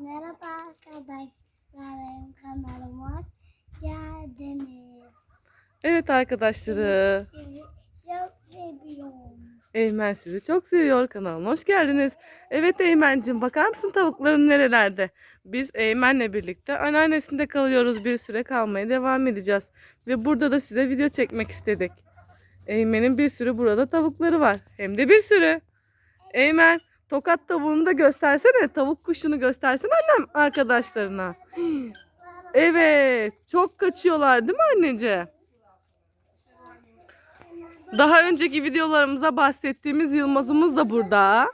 Merhaba arkadaşlar, benim kanalıma geldiniz. Evet arkadaşları. Sizi çok seviyorum. Eymen sizi çok seviyor. Kanalıma hoş geldiniz. Evet Eymen'cim bakar mısın tavukların nerelerde? Biz Eymen'le birlikte anneannesinde kalıyoruz. Bir süre kalmaya devam edeceğiz. Ve burada da size video çekmek istedik. Eymen'in bir sürü burada tavukları var. Hem de bir sürü. Eymen tokat tavuğunu da göstersene. Tavuk kuşunu göstersene annem arkadaşlarına. Evet çok kaçıyorlar değil mi anneciğim? Daha önceki videolarımızda bahsettiğimiz Yılmaz'ımız da burada.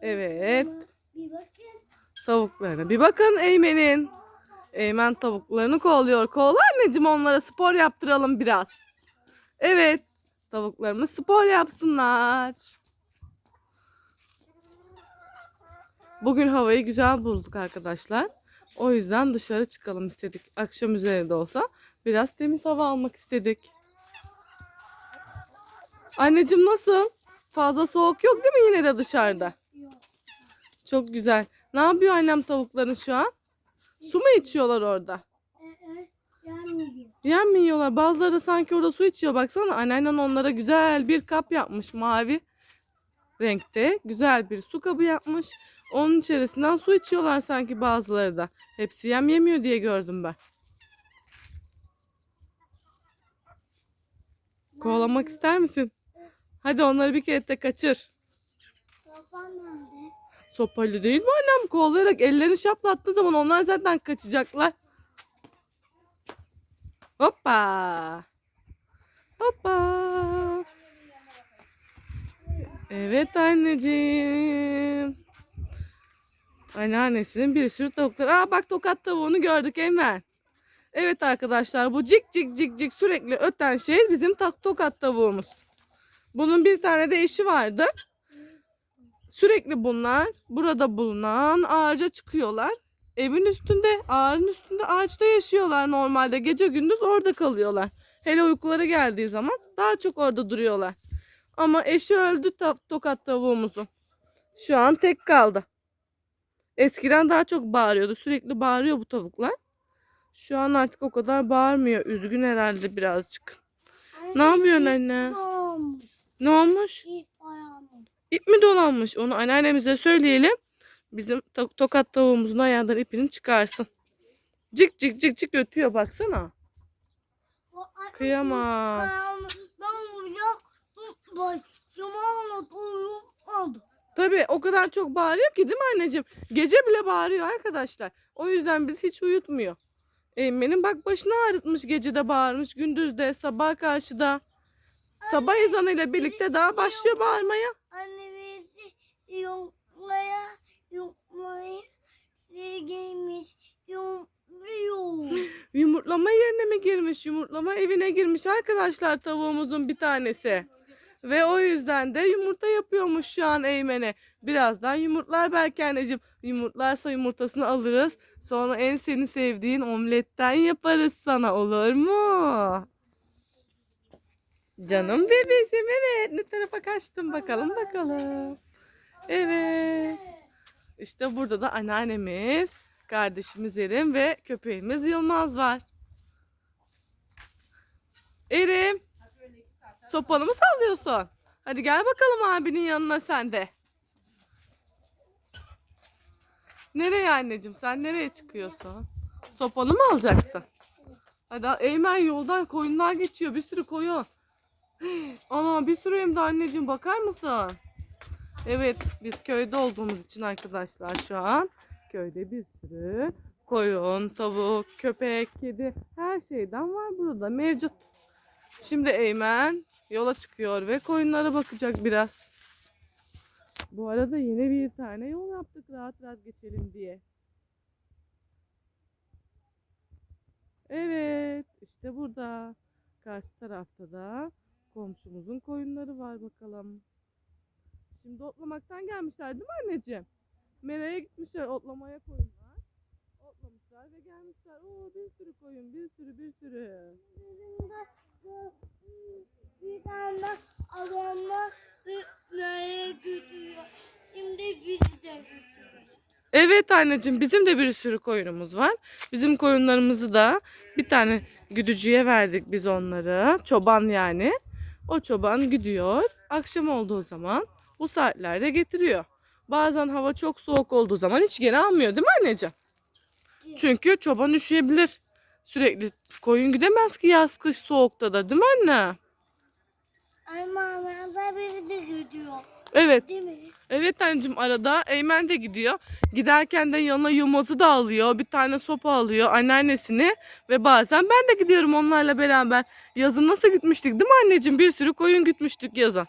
Evet. Tavuklarına bir bakın Eymen'in. Eymen tavuklarını kovalıyor. Kovala anneciğim onlara spor yaptıralım biraz. Evet. Tavuklarımız spor yapsınlar. Bugün havayı güzel bulduk arkadaşlar. O yüzden dışarı çıkalım istedik. Akşam üzeri de olsa biraz temiz hava almak istedik. Anneciğim nasıl? Fazla soğuk yok değil mi yine de dışarıda? Çok güzel. Ne yapıyor annem tavukların şu an? Su mu içiyorlar orada? Yem mi yiyorlar? Bazıları da sanki orada su içiyor. Baksana anneannen onlara güzel bir kap yapmış. Mavi renkte. Güzel bir su kabı yapmış. Onun içerisinden su içiyorlar sanki bazıları da. Hepsi yem yemiyor diye gördüm ben. Kovalamak ister misin? Hadi onları bir kere de kaçır. Sopayla değil mi annem? Kovalayarak ellerini şaplattığı zaman onlar zaten kaçacaklar. Hoppa. Hoppa. Evet anneciğim. Anneannesinin bir sürü tavukları. Aa bak tokat tavuğunu gördük hemen. Evet arkadaşlar bu cik cik cik cik sürekli öten şey bizim tak tokat tavuğumuz. Bunun bir tane de eşi vardı. Sürekli bunlar burada bulunan ağaca çıkıyorlar. Evin üstünde, ağacın üstünde ağaçta yaşıyorlar normalde. Gece gündüz orada kalıyorlar. Hele uykuları geldiği zaman daha çok orada duruyorlar. Ama eşi öldü ta- tokat tavuğumuzun. Şu an tek kaldı. Eskiden daha çok bağırıyordu. Sürekli bağırıyor bu tavuklar. Şu an artık o kadar bağırmıyor. Üzgün herhalde birazcık. Ne yapıyorsun anne? Ne olmuş? İp. İp mi dolanmış? Onu anneannemize söyleyelim. Bizim to- tokat tavuğumuzun ayağından ipini çıkarsın. Cik cik cik cik ötüyor baksana. Kıyamam. Ben. Başıma anlatıyorum. Tabii o kadar çok bağırıyor ki değil mi anneciğim? Gece bile bağırıyor arkadaşlar. O yüzden biz hiç uyutmuyor. Emre'nin bak başını ağrıtmış gecede bağırmış. Gündüzde sabah karşıda. Sabah ezanıyla birlikte daha başlıyor bağırmaya. Annemizi yumlaya yumlaya sevgimiz yumluyor. Yumurtlama yerine mi girmiş? Yumurtlama evine girmiş arkadaşlar tavuğumuzun bir tanesi. Ve o yüzden de yumurta yapıyormuş şu an Eymen'e. Birazdan yumurtlar belki anneciğim. Yumurtlarsa yumurtasını alırız. Sonra en seni sevdiğin omletten yaparız sana olur mu? Canım bebeğim evet. Ne tarafa kaçtın bakalım bakalım. Evet. İşte burada da anneannemiz, kardeşimiz Erim ve köpeğimiz Yılmaz var. Erim, sopanı mı sallıyorsun? Hadi gel bakalım abinin yanına sen de. Nereye anneciğim? Sen nereye çıkıyorsun? Sopanı mı alacaksın? Hadi. Eymen yoldan koyunlar geçiyor. Bir sürü koyun. Ana bir sürü hem de anneciğim bakar mısın? Evet biz köyde olduğumuz için arkadaşlar şu an köyde bir sürü koyun, tavuk, köpek, kedi her şeyden var burada mevcut. Şimdi Eymen yola çıkıyor ve koyunlara bakacak biraz. Bu arada yine bir tane yol yaptık rahat rahat geçelim diye. Evet işte burada. Karşı tarafta da komşumuzun koyunları var bakalım. Şimdi otlamaktan gelmişler değil mi anneciğim? Mera'ya gitmişler otlamaya koyunlar. Otlamışlar ve gelmişler. Oo bir sürü koyun bir sürü bir sürü. Tane adamlar nereye götürüyor. Şimdi bizi de götürüyor. Evet anneciğim bizim de bir sürü koyunumuz var. Bizim koyunlarımızı da bir tane güdücüye verdik biz onları. Çoban yani. O çoban gidiyor. Akşam olduğu zaman bu saatlerde getiriyor. Bazen hava çok soğuk olduğu zaman hiç geri almıyor değil mi anneciğim? Çünkü çoban üşüyebilir. Sürekli koyun gidemez ki yaz kış soğukta da değil mi anne? Ama arada biri de gidiyor. Evet. Değil mi? Evet anneciğim arada Eymen de gidiyor. Giderken de yanına Yılmaz'ı da alıyor. Bir tane sopa alıyor anneannesini. Ve bazen ben de gidiyorum onlarla beraber. Yazın nasıl gitmiştik değil mi anneciğim? Bir sürü koyun gütmüştük yazın.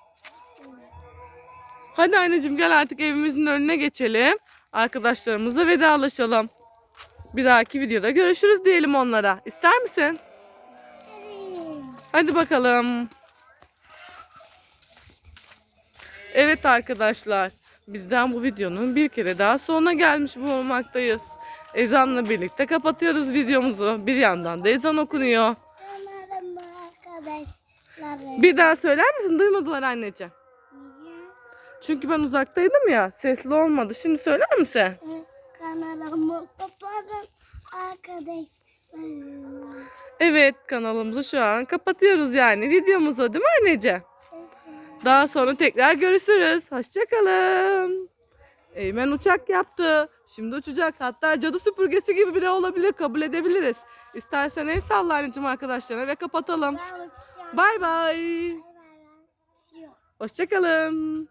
Hadi anneciğim gel artık evimizin önüne geçelim. Arkadaşlarımızla vedalaşalım. Bir dahaki videoda görüşürüz diyelim onlara. İster misin? Hadi bakalım. Evet arkadaşlar. Bizden bu videonun bir kere daha sonuna gelmiş bulunmaktayız. Ezanla birlikte kapatıyoruz videomuzu. Bir yandan da ezan okunuyor. Bir daha söyler misin? Duymadılar anneciğim. Çünkü ben uzaktaydım ya. Sesli olmadı. Şimdi söyler misin? Kapatın. Evet kanalımızı şu an kapatıyoruz yani. Videomuzu değil mi anneciğim? Daha sonra tekrar görüşürüz. Hoşçakalın. Eymen uçak yaptı. Şimdi uçacak. Hatta cadı süpürgesi gibi bile olabilir. Kabul edebiliriz. İstersen el salla anneciğim arkadaşlarına ve kapatalım. Bay bay. Hoşçakalın.